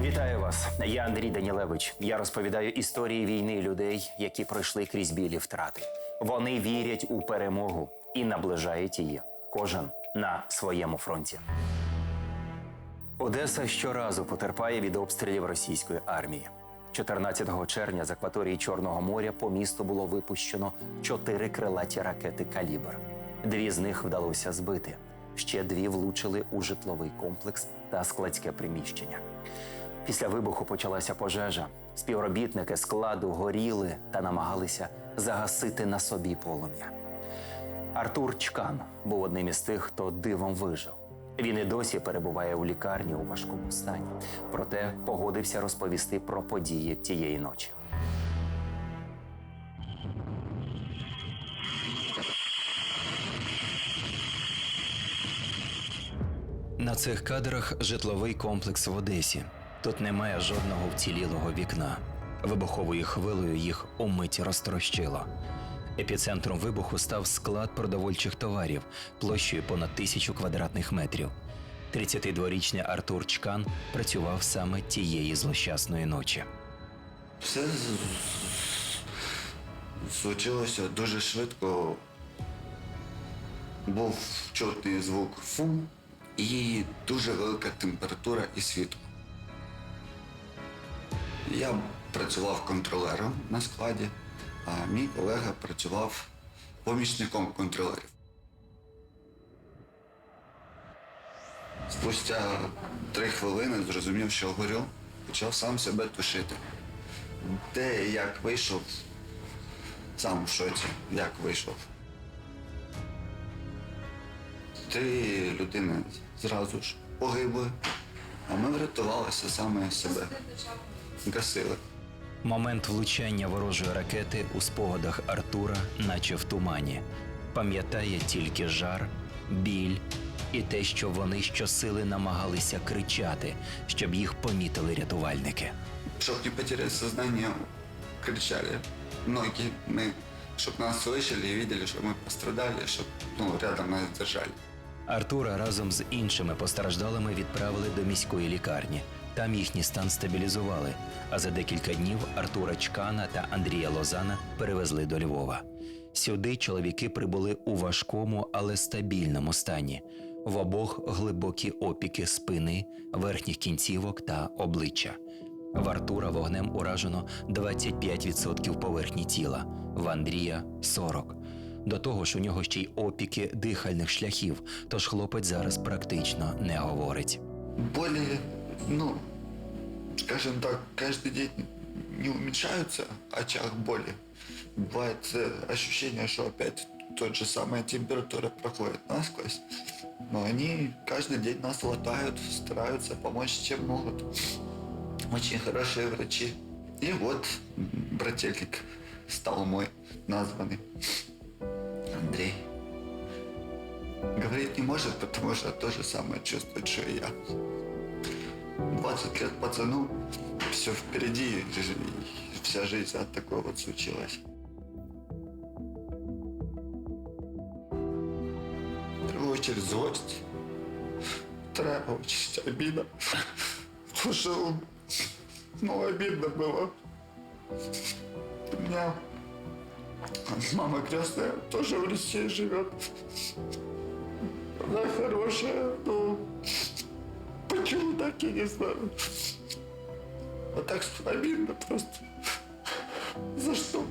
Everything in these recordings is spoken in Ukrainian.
Вітаю вас. Я Андрій Данілевич. Я розповідаю історії війни людей, які пройшли крізь білі втрати. Вони вірять у перемогу і наближають її. Кожен на своєму фронті. Одеса щоразу потерпає від обстрілів російської армії. 14 червня з акваторії Чорного моря по місту було випущено чотири крилаті ракети Калібр. Дві з них вдалося збити. Ще дві влучили у житловий комплекс та складське приміщення. Після вибуху почалася пожежа. Співробітники складу горіли та намагалися загасити на собі полум'я. Артур Чкан був одним із тих, хто дивом вижив. Він і досі перебуває у лікарні у важкому стані, проте погодився розповісти про події тієї ночі. На цих кадрах житловий комплекс в Одесі. Тут немає жодного вцілілого вікна. Вибуховою хвилею їх умить розтрощило. Епіцентром вибуху став склад продовольчих товарів площею понад тисячу квадратних метрів. 32-річний Артур Чкан працював саме тієї злощасної ночі. Все случилося дуже швидко. Був чутний звук фу і дуже велика температура і світло. Я працював контролером на складі, а мій колега працював помічником контролерів. Спустя три хвилини зрозумів, що горю, почав сам себе тушити. Де і як вийшов, сам в шоці, як вийшов. Три людини зразу ж погибли, а ми врятувалися саме себе Гасили. Момент влучання ворожої ракети у спогадах Артура, наче в тумані. Пам'ятає тільки жар, біль і те, що вони щосили намагалися кричати, щоб їх помітили рятувальники. Щоб не потерять сознание, кричали. Многие мы, чтобы нас слышали и видели, что мы пострадали, чтобы ну, рядом нас держали. Артура разом з іншими постраждалими відправили до міської лікарні. Там їхній стан стабілізували. А за декілька днів Артура Чкана та Андрія Лозана перевезли до Львова. Сюди чоловіки прибули у важкому, але стабільному стані. В обох глибокі опіки спини, верхніх кінцівок та обличчя. В Артура вогнем уражено 25% поверхні тіла, в Андрія 40%. До того ж, у нього ще й опіки дихальних шляхів, тож хлопець зараз практично не говорить. Боли, ну, скажем так, каждый день не уменьшаются в очах боли. Бывает э, ощущение, что опять тот же самая температура проходит насквозь. Но они каждый день нас латают, стараются помочь, чем могут. Очень хорошие врачи. И вот брательник стал мой названный. Андрей. Говорить не может, потому что то же самое чувствует, что и я. 20 лет пацану, все впереди, вся жизнь от такой вот случилась. В первую очередь злость, вторая очередь обида. Потому что, ну, обидно было. У меня мама крестная тоже в России живет. Она хорошая, но почему так, я не знаю. А так обидно просто. За что?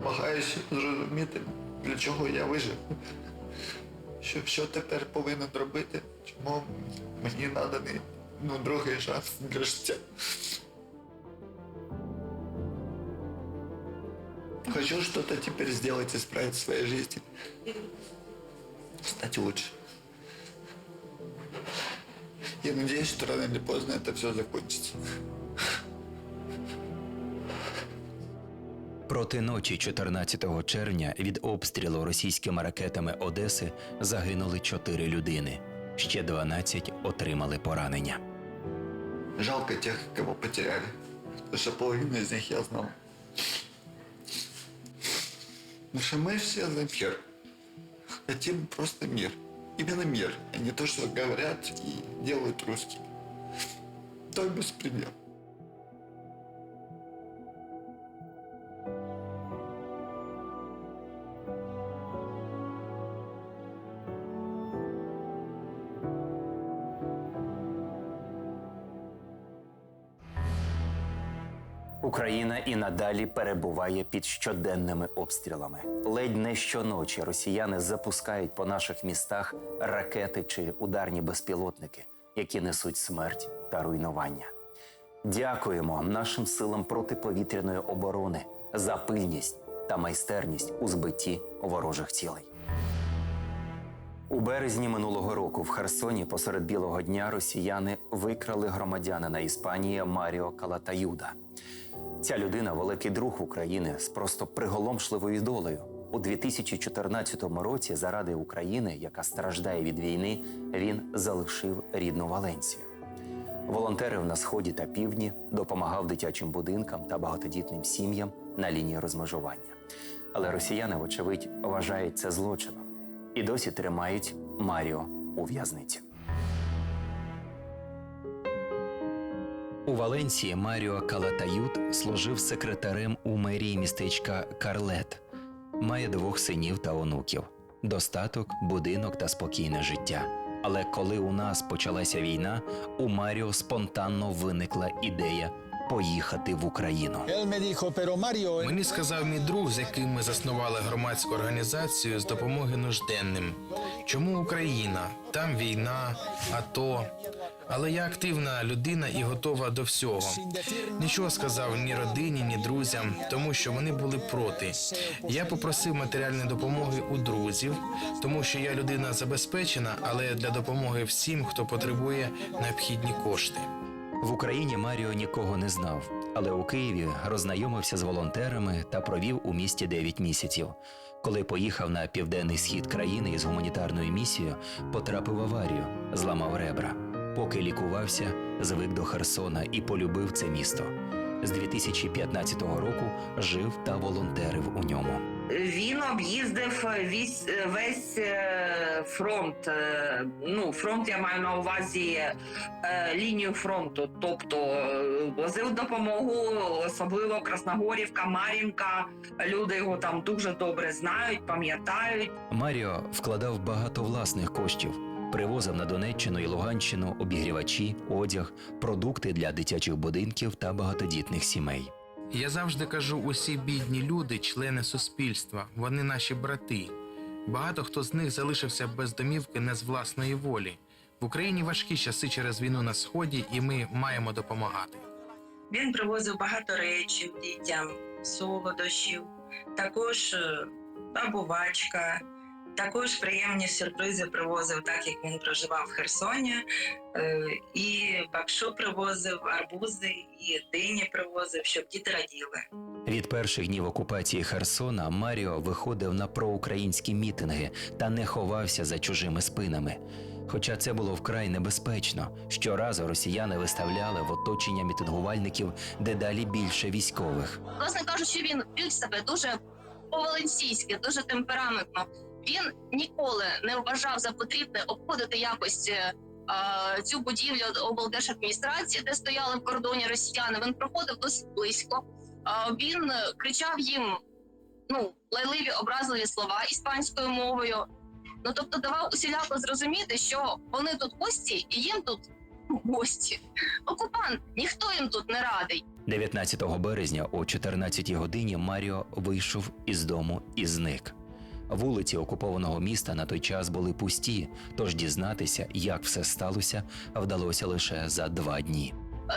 Намагаюся зрозуміти, для чого я вижив. Що, що тепер повинен робити? Чому мені наданий ну, другий шанс для життя? Хочу что-то теперь сделать, исправить в своей жизни. Стать лучше. Я надеюсь, что рано или поздно это все закончится. Проти ночі 14 червня від обстрілу російськими ракетами Одеси загинули 4 людини. Ще 12 отримали поранення. Жалко тех, кого потеряли. Потому что половину из них я знал. Потому что мы все за мир. хотим просто мир. Именно мир, а не то, что говорят и делают русские. То беспредел. Україна і надалі перебуває під щоденними обстрілами. Ледь не щоночі росіяни запускають по наших містах ракети чи ударні безпілотники, які несуть смерть та руйнування. Дякуємо нашим силам протиповітряної оборони за пильність та майстерність у збитті ворожих цілей. У березні минулого року в Херсоні посеред білого дня росіяни викрали громадянина Іспанії Маріо Калатаюда. Ця людина великий друг України з просто приголомшливою долею. У 2014 році, заради України, яка страждає від війни, він залишив рідну Валенсію. Волонтерив на сході та півдні, допомагав дитячим будинкам та багатодітним сім'ям на лінії розмежування. Але росіяни, вочевидь, вважають це злочином і досі тримають Маріо у в'язниці. У Валенсії Маріо Калатают служив секретарем у мерії містечка Карлет. Має двох синів та онуків, достаток, будинок та спокійне життя. Але коли у нас почалася війна, у Маріо спонтанно виникла ідея поїхати в Україну. Mario, Мені сказав мій друг, з яким ми заснували громадську організацію з допомоги нужденним. Чому Україна? Там війна, АТО. Але я активна людина і готова до всього. Нічого сказав ні родині, ні друзям, тому що вони були проти. Я попросив матеріальної допомоги у друзів, тому що я людина забезпечена, але для допомоги всім, хто потребує необхідні кошти. В Україні Маріо нікого не знав, але у Києві роззнайомився з волонтерами та провів у місті 9 місяців. Коли поїхав на південний схід країни із гуманітарною місією, потрапив в аварію, зламав ребра. Поки лікувався, звик до Херсона і полюбив це місто. З 2015 року жив та волонтерив у ньому. Він об'їздив весь, весь фронт. е, Ну, фронт я маю на увазі е, лінію фронту. Тобто е, возив допомогу, особливо Красногорівка, Мар'їнка. Люди його там дуже добре знають, пам'ятають. Маріо вкладав багато власних коштів, привозив на Донеччину і Луганщину обігрівачі, одяг, продукти для дитячих будинків та багатодітних сімей. Я завжди кажу, усі бідні люди, члени суспільства, вони наші брати. Багато хто з них залишився без домівки не з власної волі. В Україні важкі часи через війну на сході, і ми маємо допомагати. Він привозив багато речей дітям, солодощів, також е, набувачка, також приємні сюрпризи привозив, так як він проживав в Херсоні. Е, І бакшу привозив, арбузи, і дині привозив, щоб діти раділи. Від перших днів окупації Херсона Маріо виходив на проукраїнські мітинги та не ховався за чужими спинами. Хоча це було вкрай небезпечно, щоразу росіяни виставляли в оточення мітингувальників дедалі більше військових. власне кажучи, він вів себе дуже по-валенсійськи, дуже темпераментно. Він ніколи не вважав за потрібне обходити якось е, цю будівлю облдержадміністрації, де стояли в кордоні росіяни. Він проходив досить близько. Він е, кричав їм ну лайливі образливі слова іспанською мовою. Ну тобто давав усіляко зрозуміти, що вони тут гості, і їм тут гості. Окупант, ніхто їм тут не радий. 19 березня о 14 годині Маріо вийшов із дому і зник. Вулиці окупованого міста на той час були пусті, тож дізнатися, як все сталося, вдалося лише за два дні.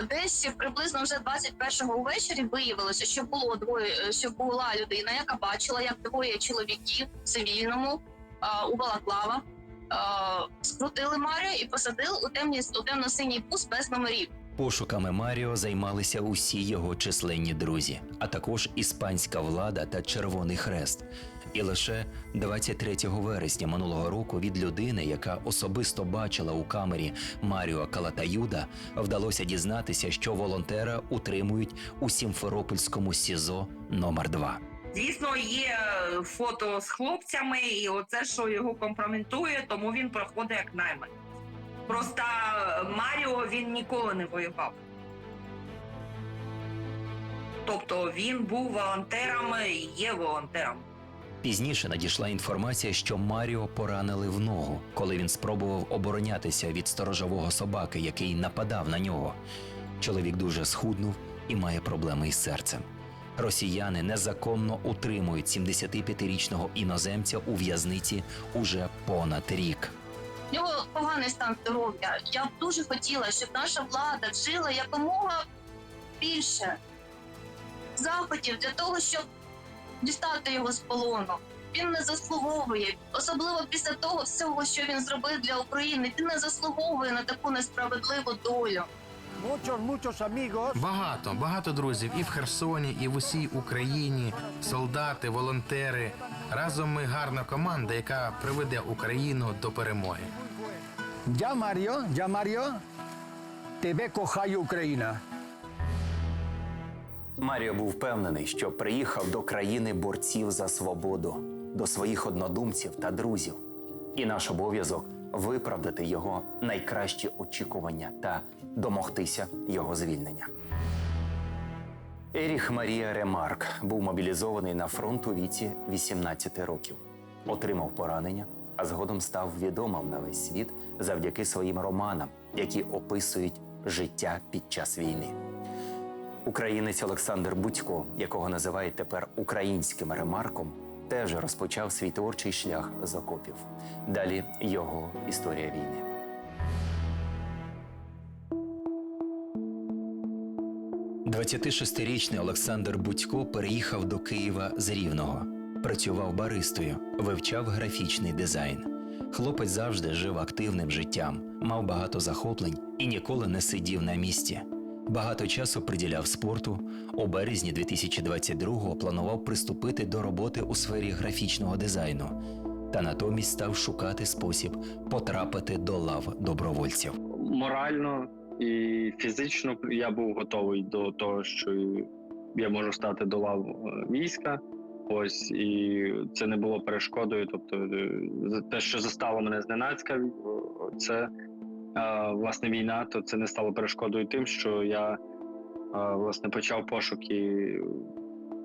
Десь приблизно вже 21-го увечері виявилося, що було двоє, що була людина, яка бачила, як двоє чоловіків в цивільному а, у Балаклава а, скрутили Марію і посадили у темні у темно-синій бус без номерів. Пошуками Маріо займалися усі його численні друзі, а також іспанська влада та Червоний Хрест. І лише 23 вересня минулого року від людини, яка особисто бачила у камері Маріо Калатаюда, вдалося дізнатися, що волонтера утримують у Сімферопольському СІЗО номер 2 Звісно, є фото з хлопцями, і оце, що його компрометує, тому він проходить як найманець. Просто Маріо він ніколи не воював. Тобто він був волонтером і є волонтером. Пізніше надійшла інформація, що Маріо поранили в ногу, коли він спробував оборонятися від сторожового собаки, який нападав на нього. Чоловік дуже схуднув і має проблеми із серцем. Росіяни незаконно утримують 75-річного іноземця у в'язниці уже понад рік. В нього поганий стан здоров'я. Я б дуже хотіла, щоб наша влада вжила якомога більше заходів для того, щоб дістати його з полону. Він не заслуговує, особливо після того всього, що він зробив для України. Він не заслуговує на таку несправедливу долю. Багато, багато друзів і в Херсоні, і в усій Україні, солдати, волонтери. Разом ми гарна команда, яка приведе Україну до перемоги. Ya Mario, ya Mario, тебе кохає Україна. Маріо був впевнений, що приїхав до країни борців за свободу, до своїх однодумців та друзів. І наш обов'язок виправдати його найкращі очікування та домогтися його звільнення. Еріх Марія Ремарк був мобілізований на фронт у віці 18 років, отримав поранення, а згодом став відомим на весь світ завдяки своїм романам, які описують життя під час війни. Українець Олександр Будько, якого називають тепер українським ремарком, теж розпочав свій творчий шлях з окопів. Далі його історія війни. «26-річний Олександр Будько переїхав до Києва з Рівного, працював баристою, вивчав графічний дизайн. Хлопець завжди жив активним життям, мав багато захоплень і ніколи не сидів на місці. Багато часу приділяв спорту. У березні 2022-го планував приступити до роботи у сфері графічного дизайну, та натомість став шукати спосіб потрапити до лав добровольців. морально і фізично я був готовий до того, що я можу стати до лав е, війська. Ось і це не було перешкодою. Тобто, е, те, що застало мене зненацька, е, це власне війна, то це не стало перешкодою тим, що я власне почав пошуки,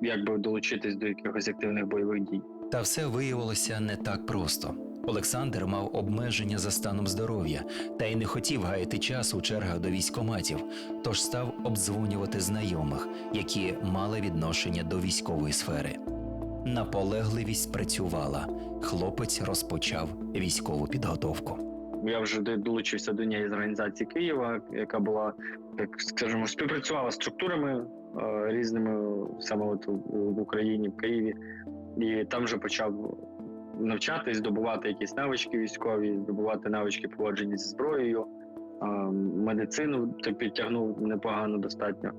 як би долучитись до якихось активних бойових дій. Та все виявилося не так просто. Олександр мав обмеження за станом здоров'я та й не хотів гаяти час у чергах до військоматів, тож став обдзвонювати знайомих, які мали відношення до військової сфери. Наполегливість спрацювала. Хлопець розпочав військову підготовку. Я вже до- долучився до неї з організації Києва, яка була, як скажімо, співпрацювала з структурами е, різними саме от в Україні, в Києві, і там вже почав навчатись, здобувати якісь навички військові, здобувати навички поводження зі зброєю. е, Медицину ти підтягнув непогано достатньо.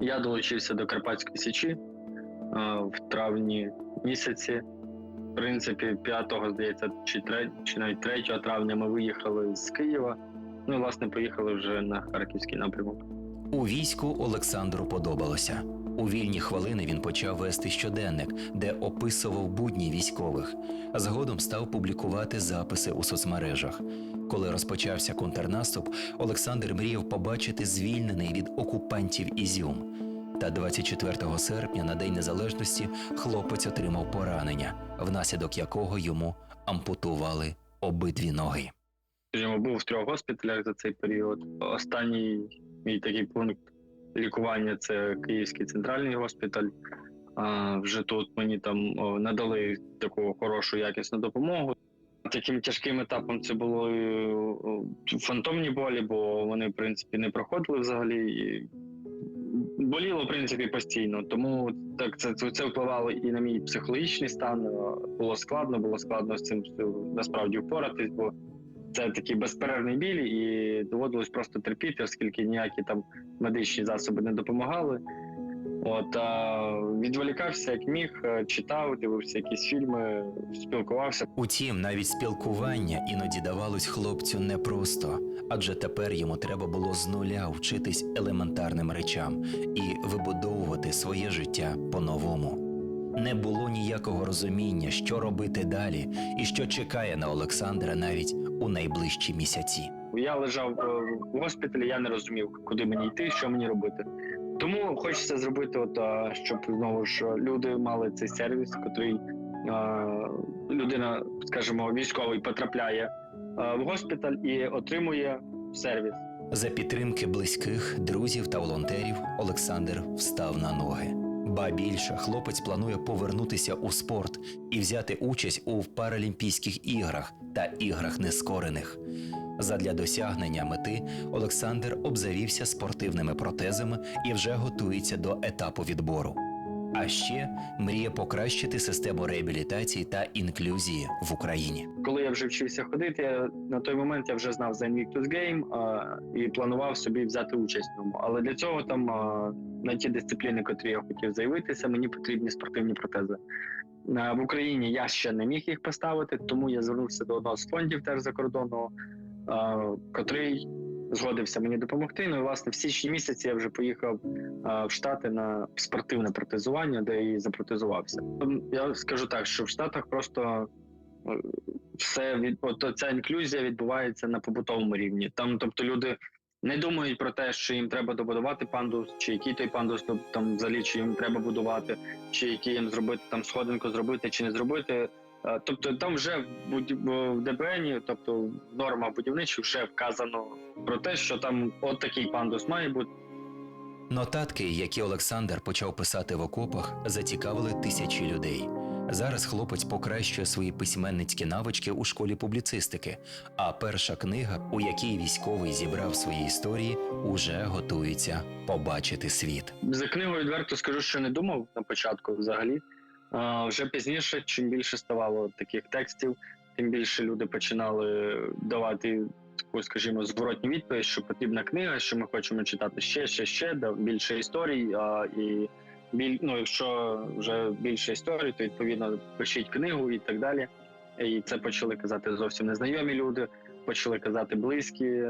Я долучився до Карпатської січі е, в травні місяці. Принципі, 5-го, здається, чи 3, чи навіть 3 травня ми виїхали з Києва. Ну і власне поїхали вже на харківський напрямок. У війську Олександру подобалося. У вільні хвилини він почав вести щоденник, де описував будні військових, згодом став публікувати записи у соцмережах. Коли розпочався контрнаступ, Олександр мріяв побачити звільнений від окупантів Ізюм. Та 24 серпня, на День Незалежності, хлопець отримав поранення, внаслідок якого йому ампутували обидві ноги. Скажімо, був в трьох госпіталях за цей період. Останній мій такий пункт лікування це Київський центральний госпіталь. А вже тут мені там надали таку хорошу якісну допомогу. Таким тяжким етапом це було е, фантомні болі, бо вони, в принципі, не проходили взагалі. Боліло, в принципі, постійно. Тому так це, це, впливало і на мій психологічний стан. Е, Було складно, було складно з цим насправді впоратись, бо це такий безперервний біль, і доводилось просто терпіти, оскільки ніякі там медичні засоби не допомагали. От а відволікався як міг, е, читав, дивився якісь фільми, спілкувався. Утім, навіть спілкування іноді давалось хлопцю непросто, адже тепер йому треба було з нуля вчитись елементарним речам і вибудовувати своє життя по-новому. Не було ніякого розуміння, що робити далі, і що чекає на Олександра навіть у найближчі місяці. Я лежав е, в госпіталі, я не розумів, куди мені йти, що мені робити. Тому хочеться зробити, от, щоб знову ж люди мали цей сервіс, котрий людина, скажімо, військовий потрапляє в госпіталь і отримує сервіс. За підтримки близьких, друзів та волонтерів Олександр встав на ноги. Ба більше хлопець планує повернутися у спорт і взяти участь у Паралімпійських іграх та іграх нескорених. Задля досягнення мети Олександр обзавівся спортивними протезами і вже готується до етапу відбору. А ще мріє покращити систему реабілітації та інклюзії в Україні. Коли я вже вчився ходити, я, на той момент я вже знав за Invictus Game а, і планував собі взяти участь в ньому. Але для цього там а, на ті дисципліни, котрі я хотів заявитися, мені потрібні спортивні протези. А, в Україні я ще не міг їх поставити, тому я звернувся до одного з фондів теж закордонного, котрий згодився мені допомогти. Ну і власне в січні місяці я вже поїхав в Штати на спортивне протезування, де і запротезувався. Ем, Я скажу так, що в Штатах просто е, все від ця інклюзія відбувається на побутовому рівні. Там, тобто, люди не думають про те, що їм треба добудувати пандус, чи який той пандус ну, там взагалі, чи їм треба будувати, чи який їм зробити там сходинку, зробити чи не зробити. Е, Тобто там вже в ДБНі, тобто в нормах будівничих, вже вказано про те, що там от такий пандус має бути. Нотатки, які Олександр почав писати в окопах, зацікавили тисячі людей. Зараз хлопець покращує свої письменницькі навички у школі публіцистики, а перша книга, у якій військовий зібрав свої історії, уже готується побачити світ. За книгою відверто скажу, що не думав на початку взагалі. А, вже пізніше, чим більше ставало таких текстів, тим більше люди починали давати таку, скажімо, зворотню відповідь, що потрібна книга, що ми хочемо читати ще, ще, ще, да, більше історій. А, і біль, ну, якщо вже більше історій, то відповідно пишіть книгу і так далі. І це почали казати зовсім незнайомі люди, почали казати близькі,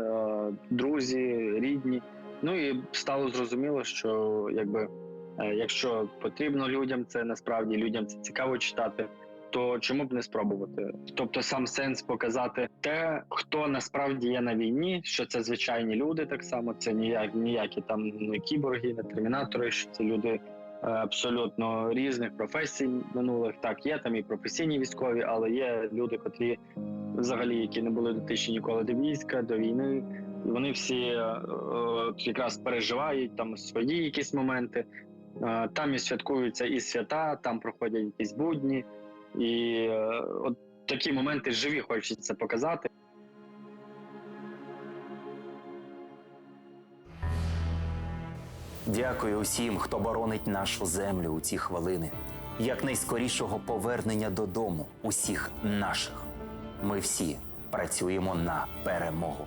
друзі, рідні. Ну і стало зрозуміло, що якби е, якщо потрібно людям, це насправді людям це цікаво читати. То чому б не спробувати? Тобто сам сенс показати те, хто насправді є на війні, що це звичайні люди, так само це ніяк, ніякі там не кіборги, не термінатори, що це люди е, абсолютно різних професій минулих. Так, є там і професійні військові, але є люди, котрі взагалі які не були дотичні ніколи до війська, до війни. І Вони всі е, е, от якраз переживають там свої якісь моменти. Е, Там і святкуються і свята, там проходять якісь будні, і е, от такі моменти живі хочеться показати. Дякую усім, хто боронить нашу землю у ці хвилини. Якнайскорішого повернення додому усіх наших. Ми всі працюємо на перемогу.